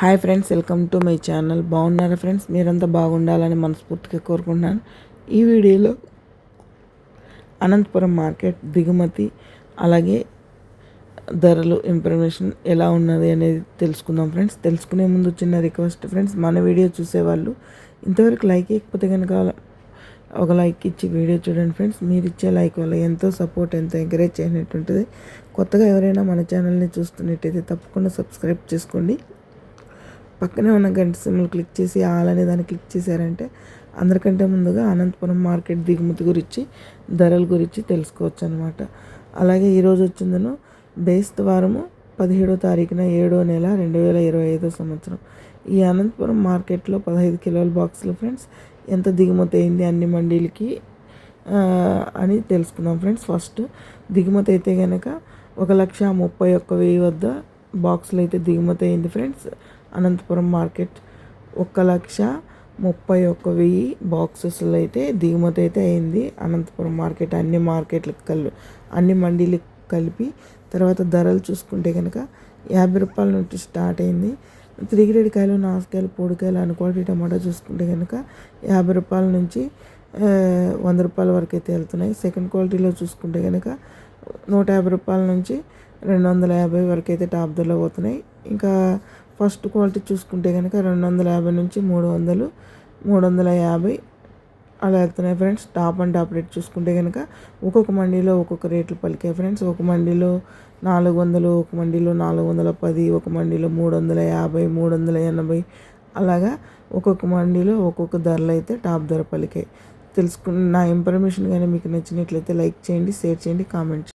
Hi friends welcome to my channel. బాగున్నారా friends? మీరంతా బాగుండాలని మనస్ఫూర్తిగా కోరుకుంటున్నాను. ఈ వీడియోలో అనంతపురం మార్కెట్ దిగుమతి అలాగే ధరలు ఇన్ఫర్మేషన్ ఎలా ఉన్నది అనేది తెలుసుకుందాం ఫ్రెండ్స్. తెలుసుకునే ముందు చిన్న రిక్వెస్ట్ ఫ్రెండ్స్ మన వీడియో చూసేవాళ్ళు ఇంతవరకు లైక్ ఇవ్వకపోతే కనుక ఒక లైక్ ఇచ్చి వీడియో చూడండి ఫ్రెండ్స్. మీరు ఇచ్చే లైక్ వల్ల ఎంతో సపోర్ట్ ఎంతో ఎంకరేజ్ చేయనట్టుంటుంది కొత్తగా ఎవరైనా మన ఛానల్ని చూస్తున్నట్టయితే తప్పకుండా సబ్స్క్రైబ్ చేసుకోండి. పక్కనే ఉన్న గంట సిమ్లు క్లిక్ చేసి ఆల్ అనే దాన్ని క్లిక్ చేశారంటే అందరికంటే ముందుగా అనంతపురం మార్కెట్ దిగుమతి గురించి ధరల గురించి తెలుసుకోవచ్చు అనమాట అలాగే ఈరోజు వచ్చిందను బేస్తవారము పదిహేడో తారీఖున ఏడో నెల రెండు వేల ఇరవై ఐదో సంవత్సరం. ఈ అనంతపురం మార్కెట్లో పదహైదు కిలోల బాక్సులు ఫ్రెండ్స్ ఎంత దిగుమతి అయింది అన్ని మండీలకి అని తెలుసుకుందాం ఫ్రెండ్స్. ఫస్ట్ దిగుమతి అయితే కనుక ఒక లక్ష ముప్పై ఒక్క వెయ్యి వద్ద బాక్సులు అయితే దిగుమతి అయింది ఫ్రెండ్స్. అనంతపురం మార్కెట్ ఒక లక్ష ముప్పై ఒక్క వెయ్యి బాక్సెస్లో అయితే దిగుమతి అయితే అయింది. అనంతపురం మార్కెట్ అన్ని మార్కెట్లకు కల్ అన్ని మండీలకు కలిపి తర్వాత ధరలు చూసుకుంటే కనుక యాభై రూపాయల నుంచి స్టార్ట్ అయింది. త్రీ గ్రేడ్ కాయలు నాసుకాయలు పొడికాయలు అనుకోటి క్వాలిటీ టమాటా చూసుకుంటే కనుక యాభై రూపాయల నుంచి వంద రూపాయల వరకు అయితే వెళ్తున్నాయి. సెకండ్ క్వాలిటీలో చూసుకుంటే కనుక నూట యాభై రూపాయల నుంచి రెండు వందల యాభై వరకు అయితే టాప్ ధరలో పోతున్నాయి. ఇంకా ఫస్ట్ క్వాలిటీ చూసుకుంటే కనుక రెండు వందల యాభై నుంచి మూడు వందలు మూడు వందల యాభై అలా వెళ్తున్నాయి friends. Top and top rate చూసుకుంటే కనుక ఒక్కొక్క మండీలో ఒక్కొక్క రేట్లు పలికాయి ఫ్రెండ్స్. ఒక మండీలో నాలుగు వందలు ఒక మండీలో నాలుగు వందల పది ఒక మండీలో మూడు వందల యాభై మూడు వందల ఎనభై అలాగా ఒక్కొక్క మండీలో ఒక్కొక్క ధరలు అయితే టాప్ ధర పలికాయి. తెలుసుకున్న నా ఇన్ఫర్మేషన్ కానీ మీకు నచ్చినట్లయితే లైక్ చేయండి షేర్ చేయండి కామెంట్